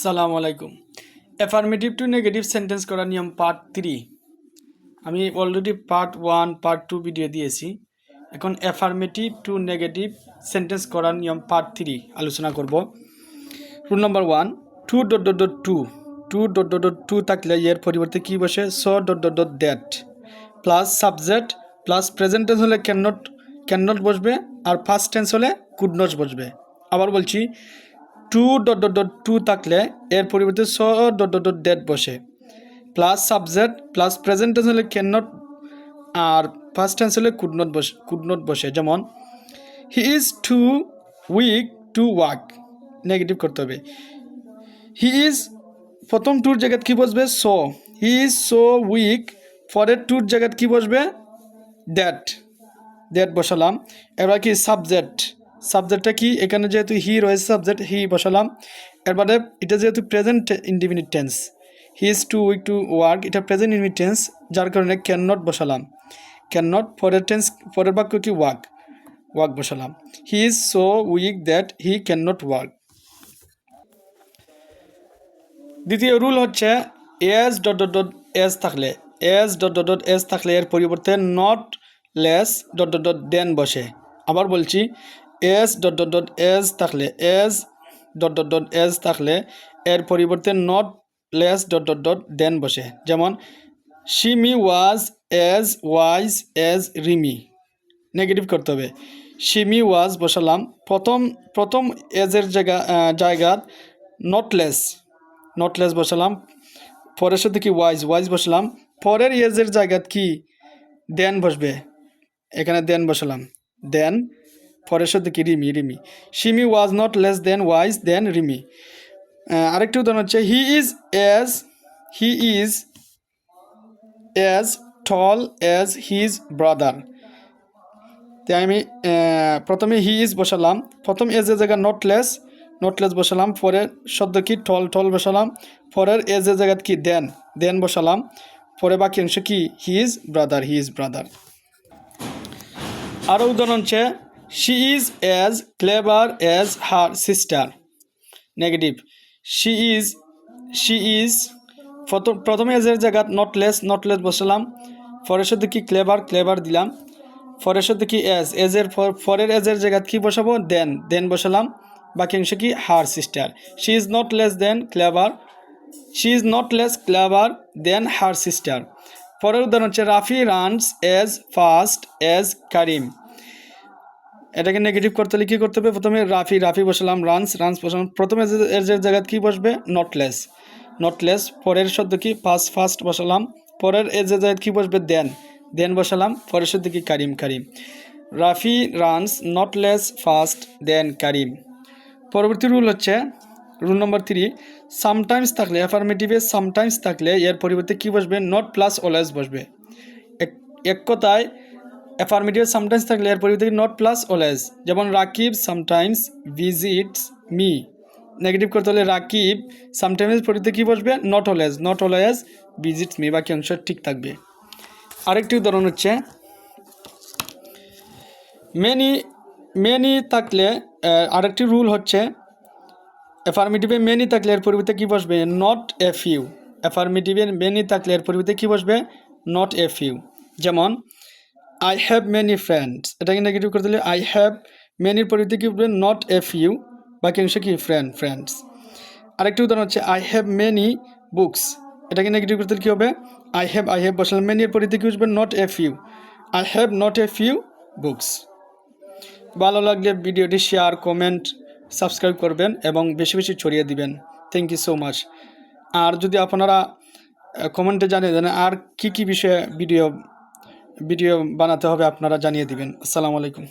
সালাম আলাইকুম। Affirmative two negative sentence করার নিয়ম পার্ট থ্রি আমি already part one part two video দিয়েছি। এখন অ্যাফার্মেটিভ টু নেগেটিভ সেন্টেন্স করার নিয়ম পার্ট থ্রি আলোচনা করব। Rule number one too dot dot dot to too too dot dot dot থাকলে এর পরিবর্তে কী বসে? So dot dot dot that plus subject plus present tense হলে ক্যান নট ক্যান নট বসবে। আর ফার্স্ট টেন্স হলে কুড নট বসবে। আবার বলছি too dot dot dot to থাকলে এর পরিবর্তে so dot dot dot that বসে। Plus subject plus present tense হলে can not R first tense হলে কুড নট বসে কুড নট বসে। যেমন he is too weak to walk negative করতে হবে। হি ইজ প্রথম টুর জায়গায় কী বসবে? So he is so weak পরের টুর জায়গায় কী বসবে? দ্যাট দ্যাট বসালাম। এবার কি সাবজেক্ট সাবজেক্টটা কি? এখানে যেহেতু হি রয়েছে সাবজেক্ট হি বসালাম। এরপরে এটা যেহেতু present indefinite tense he is too weak to work এটা প্রেজেন্ট ইনডিফিনিট টেন্স যার কারণে ক্যান নট বসালাম ক্যান নট পরের টেন্স পরের বাক্য কি? ওয়ার্ক ওয়ার্ক বসালাম। He is so weak that he can not work দ্বিতীয় রুল হচ্ছে as dot dot dot as থাকলে as dot dot dot as থাকলে এর পরিবর্তে not less dot dot dot than বসে। আবার বলছি as dot dot dot as থাকলে as dot dot dot as থাকলে এর পরিবর্তে not less dot dot dot than বসে। যেমন Shimi was as wise as Rimi negative করতে হবে। শিমি ওয়াজ বসালাম। প্রথম প্রথম এজের জায়গা জায়গাত নটলেস নটলেস বসালাম। পরের সাথে কি ওয়াইজ ওয়াইজ বসালাম। পরের এজের জায়গাত কি? দেন বসবে। এখানে দেন বসালাম। দেন পরের কি Rimi Rimi? Shimi was not less than wise than Rimi. আরেকটি উদাহরণ হচ্ছে he is as he is as tall as his brother তাই আমি প্রথমে হি ইজ বসালাম। প্রথম এজের জায়গা নটলেস নটলেস বসালাম। পরের শব্দ কি? টল টল বসালাম। পরের এ জায়গাত কি? দেন দেন বসালাম। পরে বাকি অংশ কি? He is brother he is brother আরও উদাহরণ হচ্ছে she is as clever as her sister negative she is she is প্রথম এজের জায়গাত নটলেস নটলেস বসালাম। পরের সাথে কি ক্লেভার ক্লেভার দিলাম। পরের সাথে কি এজ এজের পরের এজের জায়গাত কি বসাবো? দেন দেন বসালাম। বাকি অংশ কি her sister she is not less than clever she is not less clever than her sister পরের উদাহরণ হচ্ছে Rafi runs as fast as Karim এটাকে নেগেটিভ করতে হলে কী করতে হবে? প্রথমে রাফি রাফি বসালাম রানস রানস বসালাম। প্রথমে এর যে জায়গায় কী বসবে? নটলেস নটলেস পরের শব্দ কি? ফার্স্ট ফার্স্ট বসালাম। পরের এর যে জায়গায় কী বসবে? দেন দেন বসালাম। পরের শব্দ কি? Karim Karim Rafi runs not less first then Karim পরবর্তী রুল হচ্ছে রুল নম্বর থ্রি সামটাইমস থাকলে অ্যাফার্মেটিভে সামটাইমস থাকলে, এর পরিবর্তে কী বসবে? নট প্লাস অলওয়েজ বসবে। এক- এক কথায় অ্যাফার্মেটিভ সামটাইমস থাকলে এর পরিবর্তে নট প্লাস অলওয়েজ যেমন Rakib sometimes visits me negative করতে হলে রাকিব সামটাইমস পরিবর্তে কী বসবে? Not always not always visits me বাকি অংশ ঠিক থাকবে। আরেকটি উদাহরণ হচ্ছে মেনি মেনি থাকলে আরেকটি রুল হচ্ছে অ্যাফার্মেটিভে মেনি থাকলে এর পরিবর্তে কী বসবে? নট এ ফিউ অ্যাফার্মেটিভে মেনি থাকলে এর পরিবর্তে কী বসবে? নট এ ফিউ যেমন আই হ্যাভ মেনি ফ্রেন্ডস এটাকে নেগেটিভ করে দিলে আই হ্যাভ মেনির পরিবর্তে কী বলবে নট এ ফিউ বাকি অংশ কি ফ্রেন্ড ফ্রেন্ডস আরেকটি উদাহরণ হচ্ছে আই হ্যাভ মেনি বুকস এটাকে নেগেটিভ করতে কী হবে? আই হ্যাভ আই হ্যাভ বসালাম। মেনির পরিবর্তে কী বসবে not a few I have not a few books ভালো লাগলে ভিডিওটি শেয়ার কমেন্ট সাবস্ক্রাইব করবেন এবং বেশি বেশি ছড়িয়ে দিবেন। থ্যাংক ইউ সো মাচ আর যদি আপনারা কমেন্টে জানিয়ে দেন, আর কি কি বিষয়ে ভিডিও ভিডিও বানাতে হবে আপনারা জানিয়ে দিবেন। আসসালামু আলাইকুম।